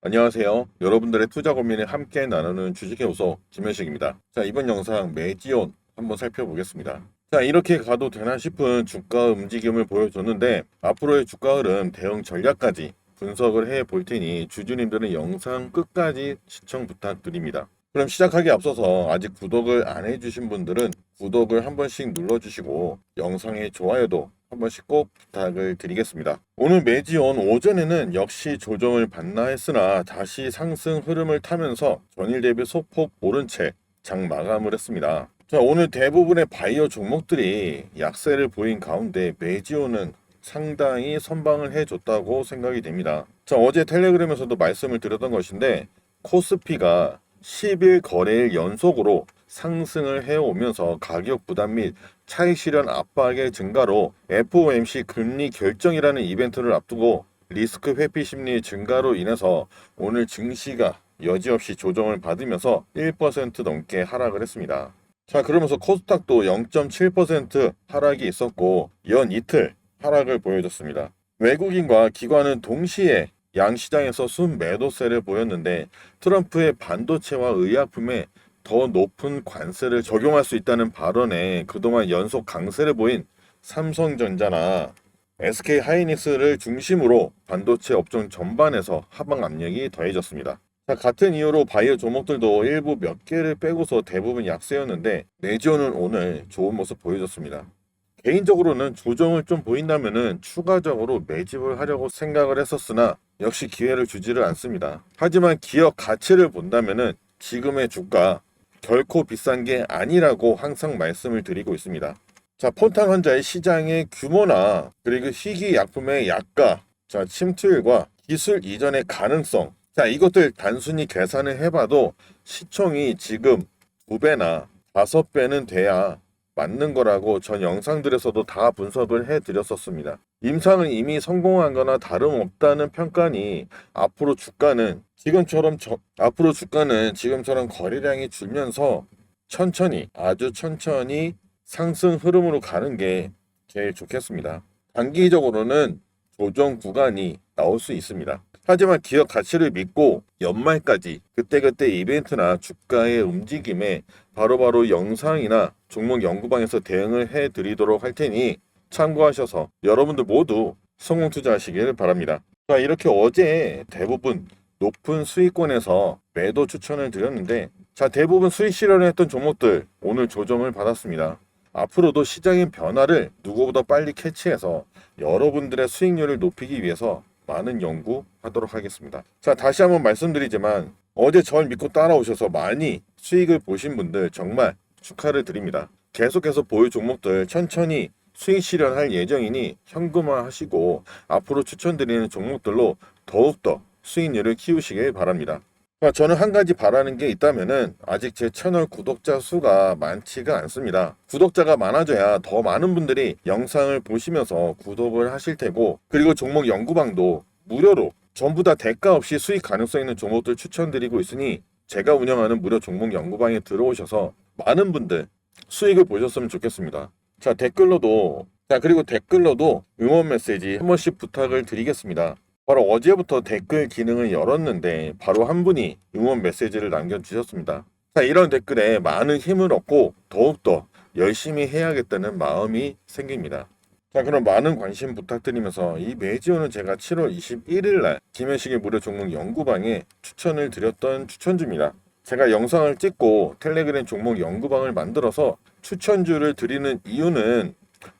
안녕하세요. 여러분들의 투자 고민을 함께 나누는 주식회우소 김현식입니다. 자, 이번 영상 매지온 한번 살펴보겠습니다. 자, 이렇게 가도 되나 싶은 주가 움직임을 보여줬는데 앞으로의 주가 흐름 대응 전략까지 분석을 해 볼 테니 주주님들은 영상 끝까지 시청 부탁드립니다. 그럼 시작하기 앞서서 아직 구독을 안 해주신 분들은 구독을 한 번씩 눌러주시고 영상의 좋아요도 한 번씩 꼭 부탁을 드리겠습니다. 오늘 매지온 오전에는 역시 조정을 받나 했으나 다시 상승 흐름을 타면서 전일 대비 소폭 오른 채 장 마감을 했습니다. 자, 오늘 대부분의 바이오 종목들이 약세를 보인 가운데 매지온은 상당히 선방을 해줬다고 생각이 됩니다. 자, 어제 텔레그램에서도 말씀을 드렸던 것인데 코스피가 10일 거래일 연속으로 상승을 해오면서 가격 부담 및 차익 실현 압박의 증가로 FOMC 금리 결정이라는 이벤트를 앞두고 리스크 회피 심리 증가로 인해서 오늘 증시가 여지없이 조정을 받으면서 1% 넘게 하락을 했습니다. 자, 그러면서 코스닥도 0.7% 하락이 있었고 연 이틀 하락을 보여줬습니다. 외국인과 기관은 동시에 양시장에서 순매도세를 보였는데 트럼프의 반도체와 의약품에 더 높은 관세를 적용할 수 있다는 발언에 그동안 연속 강세를 보인 삼성전자나 SK 하이닉스를 중심으로 반도체 업종 전반에서 하방 압력이 더해졌습니다. 자, 같은 이유로 바이오 종목들도 일부 몇 개를 빼고서 대부분 약세였는데 내지오는 오늘 좋은 모습 보여줬습니다. 개인적으로는 조정을 좀 보인다면은 추가적으로 매집을 하려고 생각을 했었으나 역시 기회를 주지를 않습니다. 하지만 기업 가치를 본다면은 지금의 주가 결코 비싼 게 아니라고 항상 말씀을 드리고 있습니다. 자, 폰탄 환자의 시장의 규모나 그리고 희귀 약품의 약가, 자, 침투율과 기술 이전의 가능성, 자, 이것들 단순히 계산을 해봐도 시총이 지금 두 배나 다섯 배는 돼야 맞는 거라고 전 영상들에서도 다 분석을 해드렸었습니다. 임상은 이미 성공한 거나 다름없다는 평가니 앞으로 주가는 지금처럼 저- 앞으로 주가는 지금처럼 거래량이 줄면서 천천히 아주 천천히 상승 흐름으로 가는 게 제일 좋겠습니다. 단기적으로는 조정 구간이 나올 수 있습니다. 하지만 기업 가치를 믿고 연말까지 그때그때 이벤트나 주가의 움직임에 바로바로 영상이나 종목 연구방에서 대응을 해 드리도록 할 테니 참고하셔서 여러분들 모두 성공 투자하시길 바랍니다. 자, 이렇게 어제 대부분 높은 수익권에서 매도 추천을 드렸는데 자, 대부분 수익 실현을 했던 종목들 오늘 조정을 받았습니다. 앞으로도 시장의 변화를 누구보다 빨리 캐치해서 여러분들의 수익률을 높이기 위해서 많은 연구하도록 하겠습니다. 자, 다시 한번 말씀드리지만 어제 절 믿고 따라오셔서 많이 수익을 보신 분들 정말 축하를 드립니다. 계속해서 보유 종목들 천천히 수익 실현할 예정이니 현금화 하시고 앞으로 추천드리는 종목들로 더욱더 수익률을 키우시길 바랍니다. 자, 저는 한 가지 바라는 게 있다면은 아직 제 채널 구독자 수가 많지가 않습니다. 구독자가 많아져야 더 많은 분들이 영상을 보시면서 구독을 하실 테고 그리고 종목 연구방도 무료로 전부 다 대가 없이 수익 가능성 있는 종목들 추천드리고 있으니 제가 운영하는 무료 종목 연구방에 들어오셔서 많은 분들 수익을 보셨으면 좋겠습니다. 자, 댓글로도 자, 그리고 댓글로도 응원 메시지 한 번씩 부탁을 드리겠습니다. 바로 어제부터 댓글 기능을 열었는데 바로 한 분이 응원 메시지를 남겨주셨습니다. 자, 이런 댓글에 많은 힘을 얻고 더욱더 열심히 해야겠다는 마음이 생깁니다. 자, 그럼 많은 관심 부탁드리면서 이 매지오는 제가 7월 21일 날 김현식의 무료 종목 연구방에 추천을 드렸던 추천주입니다. 제가 영상을 찍고 텔레그램 종목 연구방을 만들어서 추천주를 드리는 이유는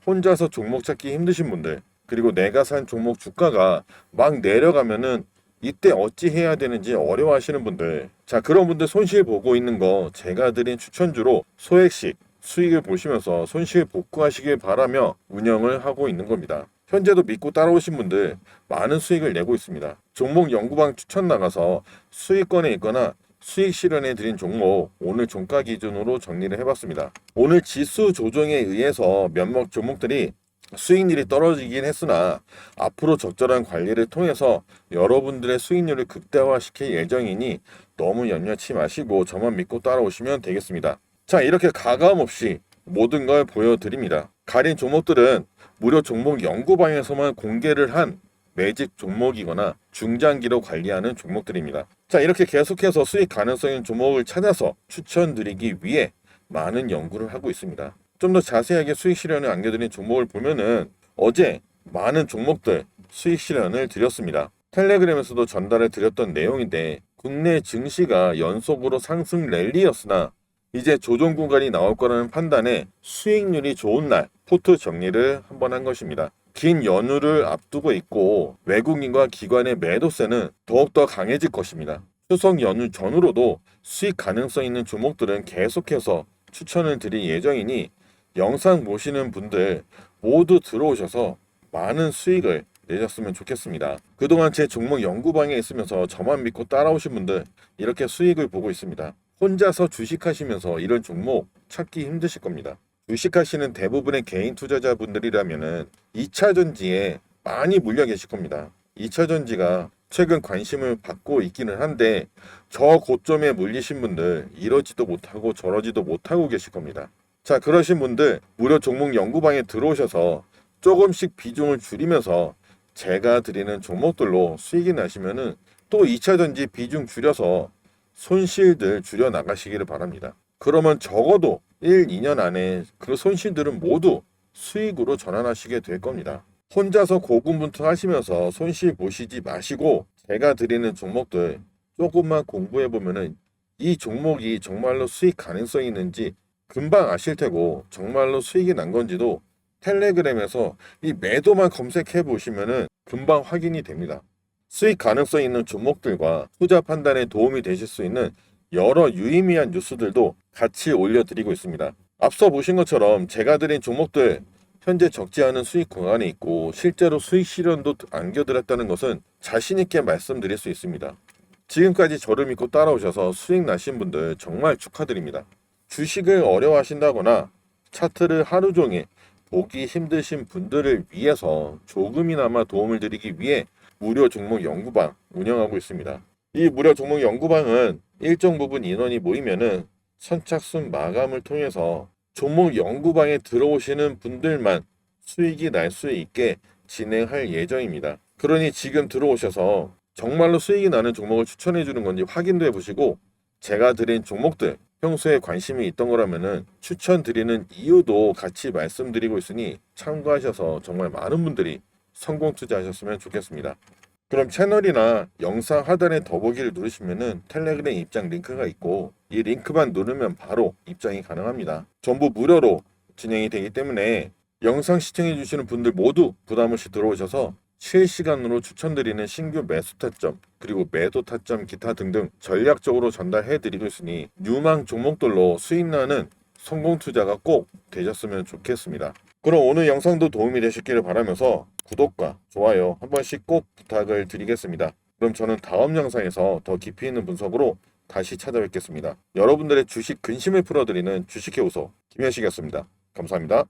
혼자서 종목 찾기 힘드신 분들 그리고 내가 산 종목 주가가 막 내려가면은 이때 어찌 해야 되는지 어려워하시는 분들 자 그런 분들 손실 보고 있는 거 제가 드린 추천주로 소액씩 수익을 보시면서 손실 복구하시길 바라며 운영을 하고 있는 겁니다. 현재도 믿고 따라오신 분들 많은 수익을 내고 있습니다. 종목 연구방 추천 나가서 수익권에 있거나 수익 실현해 드린 종목 오늘 종가 기준으로 정리를 해봤습니다. 오늘 지수 조정에 의해서 몇몇 종목들이 수익률이 떨어지긴 했으나 앞으로 적절한 관리를 통해서 여러분들의 수익률을 극대화시킬 예정이니 너무 염려치 마시고 저만 믿고 따라오시면 되겠습니다. 자, 이렇게 가감 없이 모든 걸 보여드립니다. 가린 종목들은 무료 종목 연구방에서만 공개를 한 매집 종목이거나 중장기로 관리하는 종목들입니다. 자, 이렇게 계속해서 수익 가능성 있는 종목을 찾아서 추천드리기 위해 많은 연구를 하고 있습니다. 좀 더 자세하게 수익 실현을 안겨드린 종목을 보면은 어제 많은 종목들 수익 실현을 드렸습니다. 텔레그램에서도 전달을 드렸던 내용인데 국내 증시가 연속으로 상승 랠리였으나 이제 조정 구간이 나올 거라는 판단에 수익률이 좋은 날 포트 정리를 한번 한 것입니다. 긴 연휴를 앞두고 있고 외국인과 기관의 매도세는 더욱더 강해질 것입니다. 추석 연휴 전후로도 수익 가능성 있는 종목들은 계속해서 추천을 드릴 예정이니 영상 보시는 분들 모두 들어오셔서 많은 수익을 내셨으면 좋겠습니다. 그동안 제 종목 연구방에 있으면서 저만 믿고 따라오신 분들 이렇게 수익을 보고 있습니다. 혼자서 주식하시면서 이런 종목 찾기 힘드실 겁니다. 주식하시는 대부분의 개인 투자자분들이라면은 2차 전지에 많이 물려 계실 겁니다. 2차 전지가 최근 관심을 받고 있기는 한데 저 고점에 물리신 분들 이러지도 못하고 저러지도 못하고 계실 겁니다. 자, 그러신 분들 무료 종목 연구방에 들어오셔서 조금씩 비중을 줄이면서 제가 드리는 종목들로 수익이 나시면은 또 2차 전지 비중 줄여서 손실들 줄여 나가시기를 바랍니다. 그러면 적어도 1, 2년 안에 그 손실들은 모두 수익으로 전환하시게 될 겁니다. 혼자서 고군분투 하시면서 손실 보시지 마시고 제가 드리는 종목들 조금만 공부해 보면은 이 종목이 정말로 수익 가능성이 있는지 금방 아실 테고 정말로 수익이 난 건지도 텔레그램에서 이 매도만 검색해 보시면은 금방 확인이 됩니다. 수익 가능성 있는 종목들과 투자 판단에 도움이 되실 수 있는 여러 유의미한 뉴스들도 같이 올려드리고 있습니다. 앞서 보신 것처럼 제가 드린 종목들 현재 적지 않은 수익 구간에 있고 실제로 수익 실현도 안겨드렸다는 것은 자신 있게 말씀드릴 수 있습니다. 지금까지 저를 믿고 따라오셔서 수익 나신 분들 정말 축하드립니다. 주식을 어려워하신다거나 차트를 하루 종일 보기 힘드신 분들을 위해서 조금이나마 도움을 드리기 위해 무료 종목 연구방 운영하고 있습니다. 이 무료 종목 연구방은 일정 부분 인원이 모이면은 선착순 마감을 통해서 종목 연구방에 들어오시는 분들만 수익이 날 수 있게 진행할 예정입니다. 그러니 지금 들어오셔서 정말로 수익이 나는 종목을 추천해 주는 건지 확인도 해 보시고 제가 드린 종목들 평소에 관심이 있던 거라면은 추천드리는 이유도 같이 말씀드리고 있으니 참고하셔서 정말 많은 분들이 성공 투자하셨으면 좋겠습니다. 그럼 채널이나 영상 하단에 더보기를 누르시면은 텔레그램 입장 링크가 있고 이 링크만 누르면 바로 입장이 가능합니다. 전부 무료로 진행이 되기 때문에 영상 시청해 주시는 분들 모두 부담 없이 들어오셔서 실시간으로 추천드리는 신규 매수 타점 그리고 매도 타점 기타 등등 전략적으로 전달해 드리고 있으니 유망 종목들로 수익 나는 성공 투자가 꼭 되셨으면 좋겠습니다. 그럼 오늘 영상도 도움이 되셨기를 바라면서 구독과 좋아요 한 번씩 꼭 부탁을 드리겠습니다. 그럼 저는 다음 영상에서 더 깊이 있는 분석으로 다시 찾아뵙겠습니다. 여러분들의 주식 근심을 풀어드리는 주식의 우소 김현식이었습니다. 감사합니다.